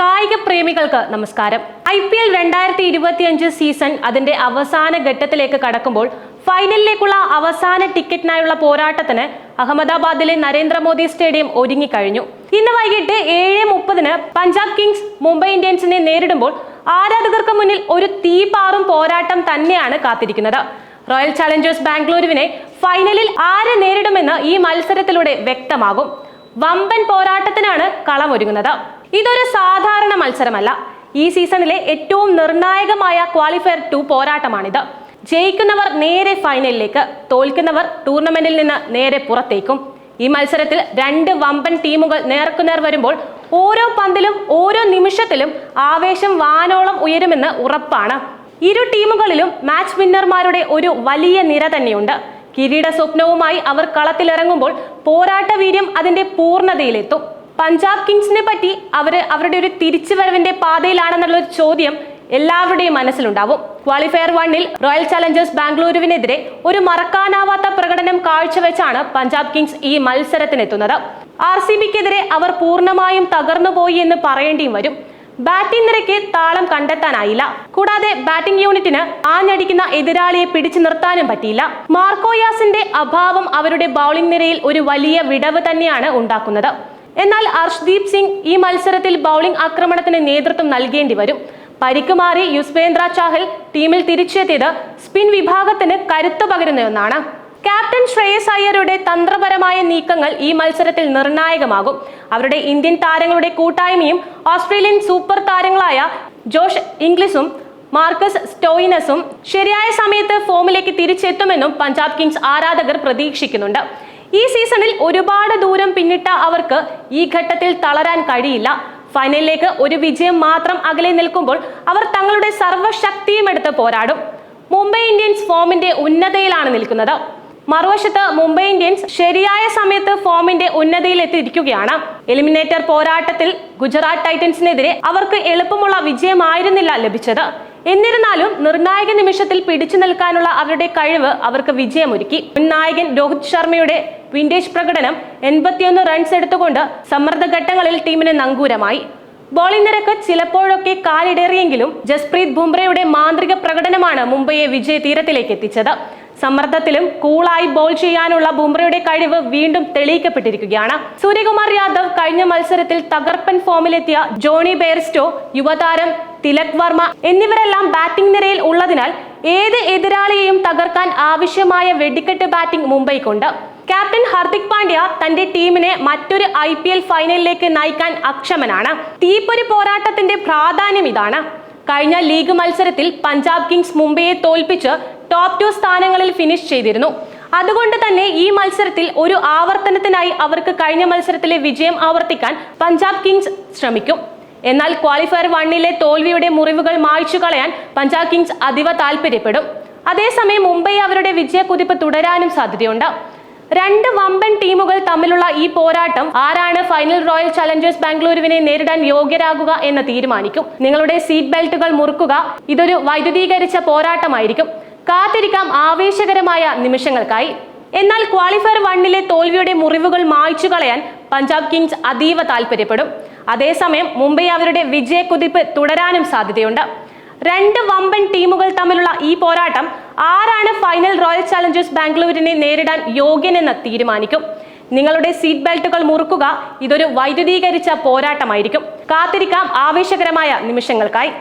കായിക പ്രേമികൾക്ക് നമസ്കാരം. I P L രണ്ടായിരത്തി ഇരുപത്തിയഞ്ച് സീസൺ അതിന്റെ അവസാന ഘട്ടത്തിലേക്ക് കടക്കുമ്പോൾ ഫൈനലിലേക്കുള്ള അവസാന ടിക്കറ്റിനായുള്ള പോരാട്ടത്തിന് അഹമ്മദാബാദിലെ നരേന്ദ്രമോദി സ്റ്റേഡിയം ഒരുങ്ങിക്കഴിഞ്ഞു. ഇന്ന് വൈകിട്ട് ഏഴ് മുപ്പതിന് പഞ്ചാബ് കിങ്സ് മുംബൈ ഇന്ത്യൻസിനെ നേരിടുമ്പോൾ ആരാധകർക്ക് മുന്നിൽ ഒരു തീപാറും പോരാട്ടം തന്നെയാണ് കാത്തിരിക്കുന്നത്. റോയൽ ചാലഞ്ചേഴ്സ് ബാംഗ്ലൂരുവിനെ ഫൈനലിൽ ആരെ നേരിടുമെന്ന് ഈ മത്സരത്തിലൂടെ വ്യക്തമാകും. വമ്പൻ പോരാട്ടത്തിനാണ് കളമൊരുങ്ങുന്നത്. ഇതൊരു സാധാരണ മത്സരമല്ല. ഈ സീസണിലെ ഏറ്റവും നിർണായകമായ ക്വാളിഫയർ ടു പോരാട്ടമാണിത്. ജയിക്കുന്നവർ നേരെ ഫൈനലിലേക്ക് തോൽക്കുന്നവർ ടൂർണമെന്റിൽ നിന്ന് നേരെ പുറത്തേക്കും. ഈ മത്സരത്തിൽ രണ്ട് വമ്പൻ ടീമുകൾ നേർക്കുനേർ വരുമ്പോൾ ഓരോ പന്തിലും ഓരോ നിമിഷത്തിലും ആവേശം വാനോളം ഉയരുമെന്ന് ഉറപ്പാണ്. ഇരു ടീമുകളിലും മാച്ച് വിന്നർമാരുടെ ഒരു വലിയ നിര തന്നെയുണ്ട്. കിരീട സ്വപ്നവുമായി അവർ കളത്തിലിറങ്ങുമ്പോൾ പോരാട്ട വീര്യം അതിന്റെ പൂർണതയിലെത്തും. പഞ്ചാബ് കിങ്സിനെ പറ്റി അവർ അവരുടെ ഒരു തിരിച്ചുവരവിന്റെ പാതയിലാണെന്നുള്ള ഒരു ചോദ്യം എല്ലാവരുടെയും മനസ്സിലുണ്ടാവും. ക്വാളിഫയർ വണ്ണിൽ റോയൽ ചലഞ്ചേഴ്സ് ബാംഗ്ലൂരുവിനെതിരെ ഒരു മറക്കാനാവാത്ത പ്രകടനം കാഴ്ചവെച്ചാണ് പഞ്ചാബ് കിങ്സ് ഈ മത്സരത്തിനെത്തുന്നത്. ആർ സി ബിക്കെതിരെ അവർ പൂർണമായും തകർന്നുപോയി എന്ന് പറയേണ്ടിയും വരും. ബാറ്റിംഗ് നിരക്ക് താളം കണ്ടെത്താനായില്ല. കൂടാതെ ബാറ്റിംഗ് യൂണിറ്റിന് ആഞ്ഞടിക്കുന്ന എതിരാളിയെ പിടിച്ചു നിർത്താനും പറ്റിയില്ല. മാർക്കോയാസിന്റെ അഭാവം അവരുടെ ബൗളിംഗ് നിരയിൽ ഒരു വലിയ വിടവ് തന്നെയാണ് ഉണ്ടാക്കുന്നത്. എന്നാൽ അർഷ്ദീപ് സിംഗ് ഈ മത്സരത്തിൽ ബൗളിംഗ് ആക്രമണത്തിന് നേതൃത്വം നൽകേണ്ടി വരും. പരിക്ക് മാറി യുസ്വേന്ദ്ര ചാഹൽ ടീമിൽ തിരിച്ചെത്തിയത് സ്പിൻ വിഭാഗത്തിന് കരുത്ത് പകരുന്ന ഒന്നാണ് ക്യാപ്റ്റൻ ശ്രേയസ് അയ്യരുടെ തന്ത്രപരമായ നീക്കങ്ങൾ ഈ മത്സരത്തിൽ നിർണായകമാകും. അവരുടെ ഇന്ത്യൻ താരങ്ങളുടെ കൂട്ടായ്മയും ഓസ്ട്രേലിയൻ സൂപ്പർ താരങ്ങളായ ജോഷ് ഇംഗ്ലിസും മാർക്കസ് സ്റ്റോയിനസും ശരിയായ സമയത്ത് ഫോമിലേക്ക് തിരിച്ചെത്തുമെന്നും പഞ്ചാബ് കിങ്സ് ആരാധകർ പ്രതീക്ഷിക്കുന്നുണ്ട്. ഈ സീസണിൽ ഒരുപാട് ദൂരം പിന്നിട്ട അവർക്ക് ഈ ഘട്ടത്തിൽ തളരാൻ കഴിയില്ല. ഫൈനലിലേക്ക് ഒരു വിജയം മാത്രം അകലെ നിൽക്കുമ്പോൾ അവർ തങ്ങളുടെ സർവശക്തിയും എടുത്ത് പോരാടും. മുംബൈ ഇന്ത്യൻസ് ഫോമിന്റെ ഉന്നതയിലാണ് നിൽക്കുന്നത്. മറുവശത്ത് മുംബൈ ഇന്ത്യൻസ് ശരിയായ സമയത്ത് ഫോമിന്റെ ഉന്നതിയിൽ എത്തിയിരിക്കുകയാണ്. എലിമിനേറ്റർ പോരാട്ടത്തിൽ ഗുജറാത്ത് ടൈറ്റൻസിനെതിരെ അവർക്ക് എളുപ്പമുള്ള വിജയമായിരുന്നില്ല ലഭിച്ചത്. എന്നിരുന്നാലും നിർണായക നിമിഷത്തിൽ പിടിച്ചു നിൽക്കാനുള്ള അവരുടെ കഴിവ് അവർക്ക് വിജയമൊരുക്കി. മുൻ നായകൻ രോഹിത് ശർമ്മയുടെ വിൻഡേജ് പ്രകടനം എൺപത്തിയൊന്ന് റൺസ് എടുത്തുകൊണ്ട് സമ്മർദ്ദഘട്ടങ്ങളിൽ ടീമിന് നങ്കൂരമായി. ബോളിംഗ് നിരക്ക് ചിലപ്പോഴൊക്കെ കാലിടേറിയെങ്കിലും ജസ്പ്രീത് ബുംറയുടെ മാന്ത്രിക പ്രകടനമാണ് മുംബൈയെ വിജയ തീരത്തിലേക്ക് എത്തിച്ചത്. സമ്മർദ്ദത്തിലും കൂളായി ബോൾ ചെയ്യാനുള്ള ബുംറയുടെ കഴിവ് വീണ്ടും തെളിയിക്കപ്പെട്ടിരിക്കുകയാണ്. സൂര്യകുമാർ യാദവ് കഴിഞ്ഞ മത്സരത്തിൽ തകർപ്പൻ ഫോമിലെത്തിയ ജോണി ബെയർസ്റ്റോ യുവതാരം തിലക് വർമ്മ എന്നിവരെല്ലാം ബാറ്റിംഗ് നിരയിൽ ഉള്ളതിനാൽ ഏത് എതിരാളിയെയും തകർക്കാൻ ആവശ്യമായ വെടിക്കെട്ട് ബാറ്റിംഗ് മുംബൈക്കുണ്ട്. ക്യാപ്റ്റൻ ഹർദിക് പാണ്ഡ്യ തന്റെ ടീമിനെ മറ്റൊരു ഐ പി എൽ ഫൈനലിലേക്ക് നയിക്കാൻ അക്ഷമനാണ്. തീപ്പൊരി പോരാട്ടത്തിന്റെ പ്രാധാന്യം ഇതാണ്. കഴിഞ്ഞ ലീഗ് മത്സരത്തിൽ പഞ്ചാബ് കിങ്സ് മുംബൈയെ തോൽപ്പിച്ച് ടോപ്പ് ടു സ്ഥാനങ്ങളിൽ ഫിനിഷ് ചെയ്തിരുന്നു. അതുകൊണ്ട് തന്നെ ഈ മത്സരത്തിൽ ഒരു ആവർത്തനത്തിനായി അവർക്ക് കഴിഞ്ഞ മത്സരത്തിലെ വിജയം ആവർത്തിക്കാൻ പഞ്ചാബ് കിങ്സ് ശ്രമിക്കും. എന്നാൽ ക്വാളിഫയർ വണ്ണിലെ തോൽവിയുടെ മുറിവുകൾ മായ്ച്ചു കളയാൻ പഞ്ചാബ് കിങ്സ് അതീവ താല്പര്യപ്പെടും അതേസമയം മുംബൈ അവരുടെ വിജയക്കുതിപ്പ് തുടരാനും സാധ്യതയുണ്ട്. രണ്ട് വമ്പൻ ടീമുകൾ തമ്മിലുള്ള ഈ പോരാട്ടം ആരാണ് ഫൈനൽ റോയൽ ചലഞ്ചേഴ്സ് ബാംഗ്ലൂരുവിനെ നേരിടാൻ യോഗ്യരാകുക എന്ന് തീരുമാനിക്കും. നിങ്ങളുടെ സീറ്റ് ബെൽറ്റുകൾ മുറുക്കുക ഇതൊരു വൈദ്യുതീകരിച്ച പോരാട്ടമായിരിക്കും. കാത്തിരിക്കാം ആവേശകരമായ നിമിഷങ്ങൾക്കായി. എന്നാൽ ക്വാളിഫയർ വണ്ണിലെ തോൽവിയുടെ മുറിവുകൾ മായ്ച്ചു കളയാൻ പഞ്ചാബ് കിങ്സ് അതീവ താല്പര്യപ്പെടും അതേസമയം മുംബൈ അവരുടെ വിജയക്കുതിപ്പ് തുടരാനും സാധ്യതയുണ്ട്. രണ്ട് വമ്പൻ ടീമുകൾ തമ്മിലുള്ള ഈ പോരാട്ടം ആരാണ് ഫൈനൽ റോയൽ ചലഞ്ചേഴ്സ് ബാംഗ്ലൂരിനെ നേരിടാൻ യോഗ്യനെന്ന് തീരുമാനിക്കും. നിങ്ങളുടെ സീറ്റ് ബെൽറ്റുകൾ മുറുക്കുക ഇതൊരു വൈദ്യുതീകരിച്ച പോരാട്ടമായിരിക്കും. കാത്തിരിക്കാം ആവേശകരമായ നിമിഷങ്ങൾക്കായി.